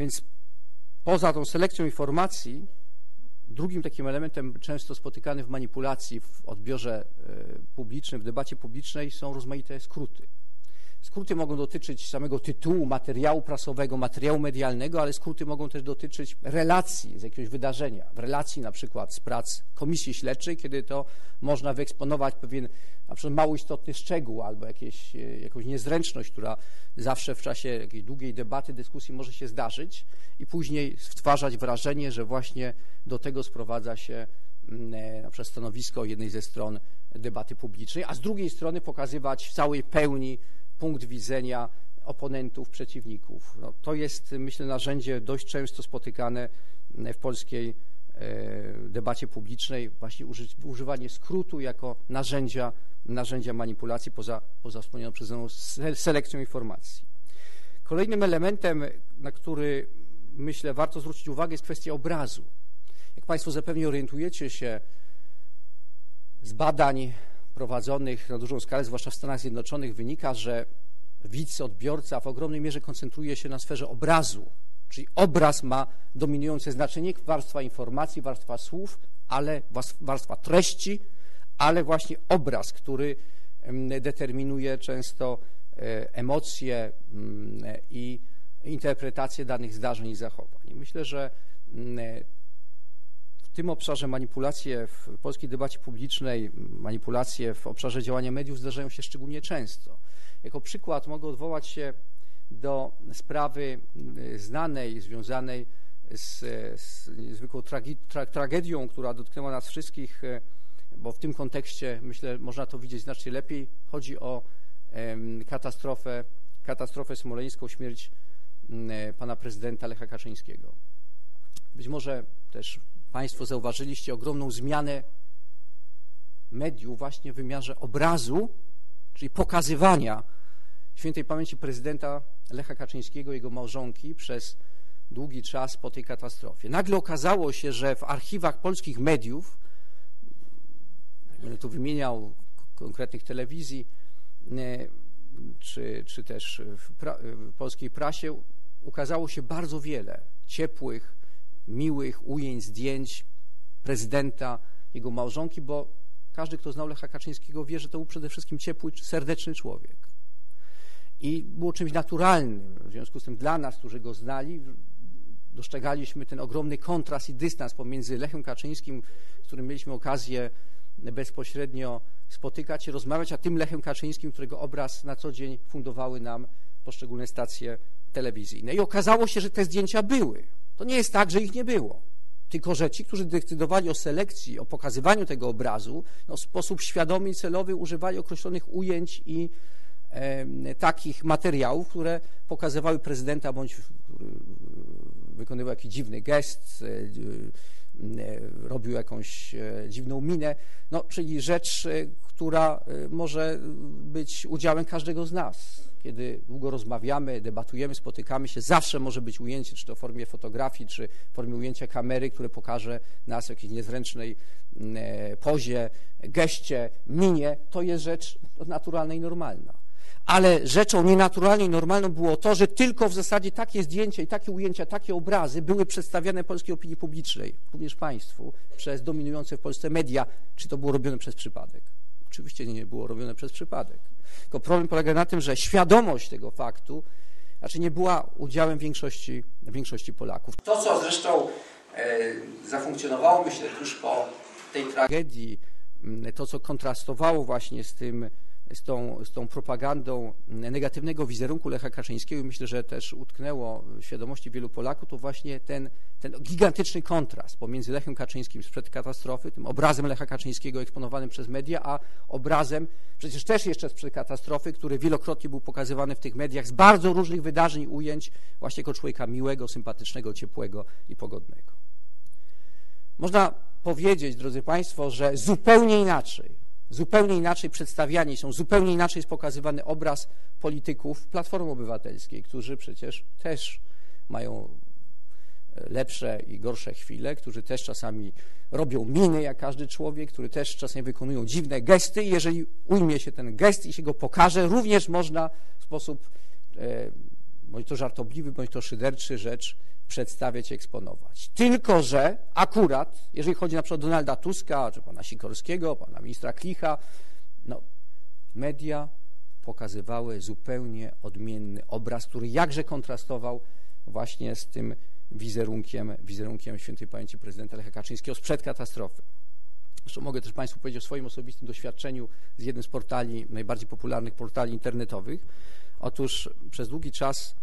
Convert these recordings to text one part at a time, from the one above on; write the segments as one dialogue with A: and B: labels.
A: Więc poza tą selekcją informacji, drugim takim elementem często spotykanym w manipulacji, w odbiorze e, publicznym, w debacie publicznej są rozmaite skróty. Skróty mogą dotyczyć samego tytułu materiału prasowego, materiału medialnego, ale skróty mogą też dotyczyć relacji z jakiegoś wydarzenia, w relacji na przykład z prac komisji śledczej, kiedy to można wyeksponować pewien na przykład mało istotny szczegół albo jakieś, e, jakąś niezręczność, która zawsze w czasie jakiejś długiej debaty, dyskusji może się zdarzyć i później stwarzać wrażenie, że właśnie do tego sprowadza się mm, e, na przykład stanowisko jednej ze stron debaty publicznej, a z drugiej strony pokazywać w całej pełni punkt widzenia oponentów, przeciwników. No, to jest, myślę, narzędzie dość często spotykane w polskiej e, debacie publicznej, właśnie używanie skrótu jako narzędzia, narzędzia manipulacji poza, poza wspomnianą przez mną selekcją informacji. Kolejnym elementem, na który myślę warto zwrócić uwagę, jest kwestia obrazu. Jak Państwo zapewne orientujecie się z badań prowadzonych na dużą skalę, zwłaszcza w Stanach Zjednoczonych, wynika, że widz, odbiorca w ogromnej mierze koncentruje się na sferze obrazu, czyli obraz ma dominujące znaczenie, warstwa informacji, warstwa słów, ale warstwa treści, ale właśnie obraz, który determinuje często e, emocje mm, i interpretację danych zdarzeń i zachowań. Myślę, że mm, w tym obszarze manipulacje w polskiej debacie publicznej, manipulacje w obszarze działania mediów zdarzają się szczególnie często. Jako przykład mogę odwołać się do sprawy y, znanej, związanej z, z niezwykłą tragi, tra, tragedią, która dotknęła nas wszystkich, y, bo w tym kontekście, myślę, można to widzieć znacznie lepiej. Chodzi o katastrofę, katastrofę smoleńską, śmierć y, pana prezydenta Lecha Kaczyńskiego. Być może też Państwo zauważyliście ogromną zmianę mediów właśnie w wymiarze obrazu, czyli pokazywania świętej pamięci prezydenta Lecha Kaczyńskiego, jego małżonki przez długi czas po tej katastrofie. Nagle okazało się, że w archiwach polskich mediów, będę tu wymieniał konkretnych telewizji, czy, czy też w, pra, w polskiej prasie, ukazało się bardzo wiele ciepłych, miłych ujęć, zdjęć prezydenta, jego małżonki, bo każdy, kto znał Lecha Kaczyńskiego, wie, że to był przede wszystkim ciepły, serdeczny człowiek. I było czymś naturalnym. W związku z tym dla nas, którzy go znali, dostrzegaliśmy ten ogromny kontrast i dystans pomiędzy Lechem Kaczyńskim, z którym mieliśmy okazję bezpośrednio spotykać się, rozmawiać, a tym Lechem Kaczyńskim, którego obraz na co dzień fundowały nam poszczególne stacje telewizyjne. I okazało się, że te zdjęcia były. To nie jest tak, że ich nie było. Tylko, że ci, którzy decydowali o selekcji, o pokazywaniu tego obrazu, no, w sposób świadomy i celowy używali określonych ujęć i e, takich materiałów, które pokazywały prezydenta bądź wykonywał jakiś dziwny gest, e, e, robił jakąś e, dziwną minę, no, czyli rzecz, która może być udziałem każdego z nas kiedy długo rozmawiamy, debatujemy, spotykamy się, zawsze może być ujęcie, czy to w formie fotografii, czy w formie ujęcia kamery, które pokaże nas w jakiejś niezręcznej mm, e, pozie, geście, minie. To jest rzecz naturalna i normalna. Ale rzeczą nienaturalną i normalną było to, że tylko w zasadzie takie zdjęcia i takie ujęcia, takie obrazy były przedstawiane polskiej opinii publicznej, również państwu, przez dominujące w Polsce media. Czy to było robione przez przypadek? Oczywiście nie było robione przez przypadek. Tylko problem polega na tym, że świadomość tego faktu znaczy nie była udziałem większości, większości Polaków. To, co zresztą e, zafunkcjonowało, myślę, tuż po tej tragedii, to, co kontrastowało właśnie z tym z tą, z tą propagandą negatywnego wizerunku Lecha Kaczyńskiego i myślę, że też utknęło w świadomości wielu Polaków, to właśnie ten, ten gigantyczny kontrast pomiędzy Lechem Kaczyńskim sprzed katastrofy, tym obrazem Lecha Kaczyńskiego eksponowanym przez media, a obrazem przecież też jeszcze sprzed katastrofy, który wielokrotnie był pokazywany w tych mediach z bardzo różnych wydarzeń, ujęć właśnie jako człowieka miłego, sympatycznego, ciepłego i pogodnego. Można powiedzieć, drodzy Państwo, że zupełnie inaczej zupełnie inaczej przedstawiani są, zupełnie inaczej jest pokazywany obraz polityków Platformy Obywatelskiej, którzy przecież też mają e, lepsze i gorsze chwile, którzy też czasami robią miny jak każdy człowiek, którzy też czasami wykonują dziwne gesty. I jeżeli ujmie się ten gest i się go pokaże, również można w sposób e, bądź to żartobliwy, bądź to szyderczy rzecz przedstawiać, eksponować. Tylko, że akurat, jeżeli chodzi na przykład o Donalda Tuska, czy pana Sikorskiego, pana ministra Klicha, no, media pokazywały zupełnie odmienny obraz, który jakże kontrastował właśnie z tym wizerunkiem, wizerunkiem świętej pamięci prezydenta Lecha Kaczyńskiego sprzed katastrofy. Zresztą mogę też Państwu powiedzieć o swoim osobistym doświadczeniu z jednym z portali, najbardziej popularnych portali internetowych. Otóż przez długi czas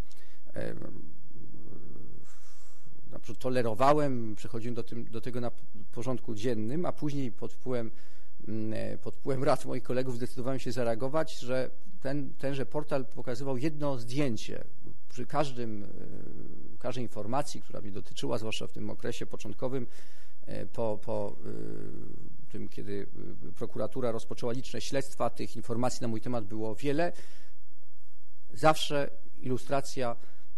A: tolerowałem, przechodziłem do, tym, do tego na porządku dziennym, a później pod wpływem, mm, e, pod wpływem rad moich kolegów zdecydowałem się zareagować, że ten, tenże portal pokazywał jedno zdjęcie przy każdym, e, każdej informacji, która mnie dotyczyła, zwłaszcza w tym okresie początkowym, po, po tym, kiedy prokuratura rozpoczęła liczne śledztwa, tych informacji na mój temat było wiele. Zawsze ilustracja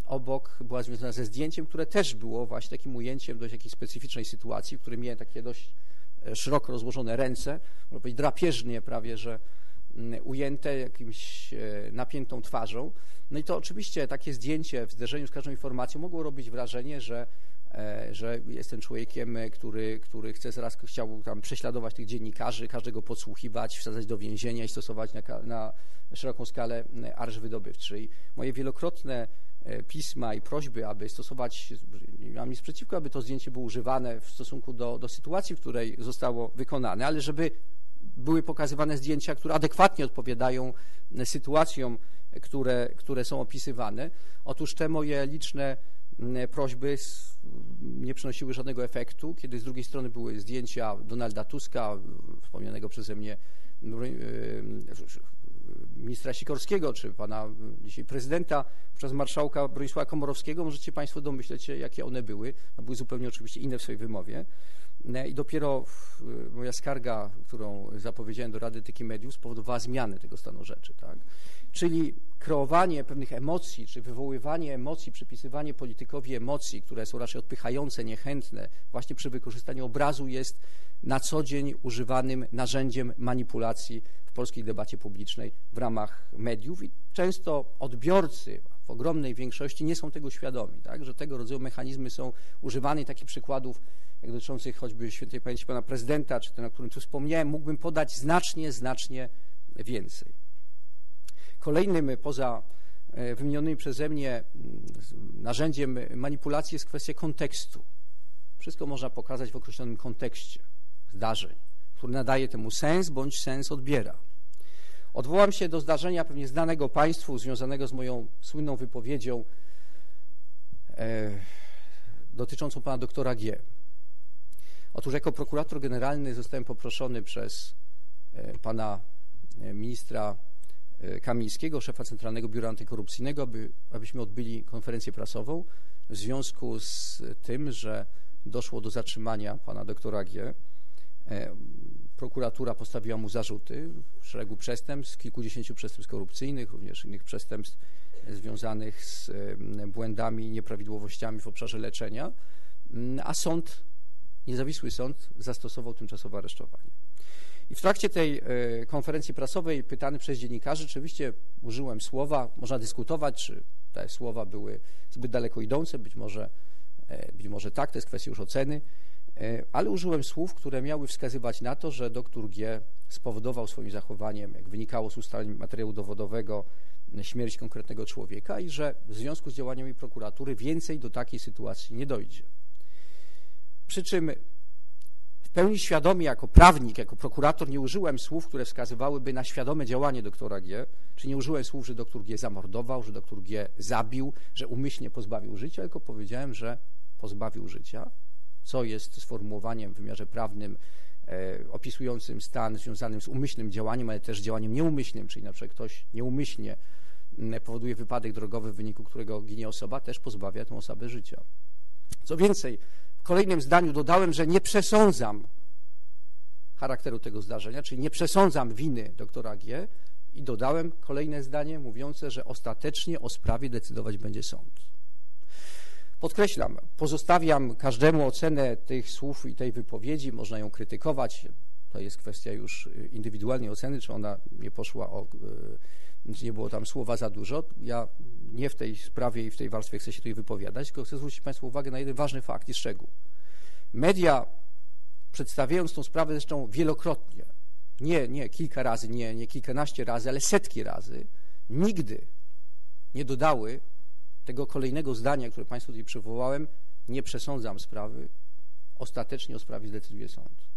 A: obok była związana ze zdjęciem, które też było właśnie takim ujęciem dość jakiejś specyficznej sytuacji, w którym miałem takie dość e, szeroko rozłożone ręce, można powiedzieć drapieżnie prawie, że mm, ujęte jakimś e, napiętą twarzą. No i to oczywiście takie zdjęcie w zderzeniu z każdą informacją mogło robić wrażenie, że E, że jestem człowiekiem, który, który chce zaraz chciał tam prześladować tych dziennikarzy, każdego podsłuchiwać, wsadzać do więzienia i stosować na, na szeroką skalę arsz wydobywczy. I moje wielokrotne pisma i prośby, aby stosować, nie mam nic przeciwko, aby to zdjęcie było używane w stosunku do, do sytuacji, w której zostało wykonane, ale żeby były pokazywane zdjęcia, które adekwatnie odpowiadają sytuacjom, które, które są opisywane. Otóż te moje liczne prośby nie przynosiły żadnego efektu, kiedy z drugiej strony były zdjęcia Donalda Tuska, wspomnianego przeze mnie e, ministra Sikorskiego, czy pana dzisiaj prezydenta, przez marszałka Bronisława Komorowskiego, możecie Państwo domyśleć się, jakie one były. No, były zupełnie oczywiście inne w swojej wymowie. E, I dopiero moja skarga, którą zapowiedziałem do Rady Etyki Mediów, spowodowała zmianę tego stanu rzeczy. Tak? Czyli kreowanie pewnych emocji, czy wywoływanie emocji, przypisywanie politykowi emocji, które są raczej odpychające, niechętne, właśnie przy wykorzystaniu obrazu jest na co dzień używanym narzędziem manipulacji w polskiej debacie publicznej w ramach mediów i często odbiorcy w ogromnej większości nie są tego świadomi, tak, że tego rodzaju mechanizmy są używane takich przykładów jak dotyczących choćby świętej pamięci pana prezydenta, czy ten, o którym tu wspomniałem, mógłbym podać znacznie, znacznie więcej. Kolejnym poza e, wymienionymi przeze mnie narzędziem manipulacji jest kwestia kontekstu. Wszystko można pokazać w określonym kontekście zdarzeń, który nadaje temu sens bądź sens odbiera. Odwołam się do zdarzenia pewnie znanego Państwu, związanego z moją słynną wypowiedzią e, dotyczącą pana doktora G. Otóż jako prokurator generalny zostałem poproszony przez e, pana e, ministra E, Kamińskiego, szefa Centralnego Biura Antykorupcyjnego, aby, abyśmy odbyli konferencję prasową w związku z tym, że doszło do zatrzymania pana doktora G. Prokuratura postawiła mu zarzuty w szeregu przestępstw, kilkudziesięciu przestępstw korupcyjnych, również innych przestępstw związanych z błędami i nieprawidłowościami w obszarze leczenia, a sąd, niezawisły sąd zastosował tymczasowe aresztowanie. I w trakcie tej e, konferencji prasowej pytany przez dziennikarzy, rzeczywiście użyłem słowa, można dyskutować, czy te słowa były zbyt daleko idące, być może, e, być może tak, to jest kwestia już oceny, e, ale użyłem słów, które miały wskazywać na to, że dr G spowodował swoim zachowaniem, jak wynikało z ustaleń materiału dowodowego, śmierć konkretnego człowieka i że w związku z działaniami prokuratury więcej do takiej sytuacji nie dojdzie. Przy czym w pełni świadomie jako prawnik, jako prokurator nie użyłem słów, które wskazywałyby na świadome działanie doktora G, czy nie użyłem słów, że doktor G zamordował, że doktor G zabił, że umyślnie pozbawił życia, tylko powiedziałem, że pozbawił życia, co jest sformułowaniem w wymiarze prawnym e, opisującym stan związanym z umyślnym działaniem, ale też działaniem nieumyślnym, czyli na przykład ktoś nieumyślnie powoduje wypadek drogowy, w wyniku którego ginie osoba, też pozbawia tę osobę życia. Co więcej, kolejnym zdaniu dodałem, że nie przesądzam charakteru tego zdarzenia, czyli nie przesądzam winy doktora G i dodałem kolejne zdanie mówiące, że ostatecznie o sprawie decydować będzie sąd. Podkreślam, pozostawiam każdemu ocenę tych słów i tej wypowiedzi, można ją krytykować, to jest kwestia już indywidualnej oceny, czy ona nie poszła o, czy nie było tam słowa za dużo. Ja nie w tej sprawie i w tej warstwie chcę się tutaj wypowiadać, tylko chcę zwrócić Państwu uwagę na jeden ważny fakt i szczegół. Media, przedstawiając tą sprawę zresztą wielokrotnie, nie, nie kilka razy, nie, nie kilkanaście razy, ale setki razy, nigdy nie dodały tego kolejnego zdania, które Państwu tutaj przywołałem, nie przesądzam sprawy, ostatecznie o sprawie zdecyduje sąd.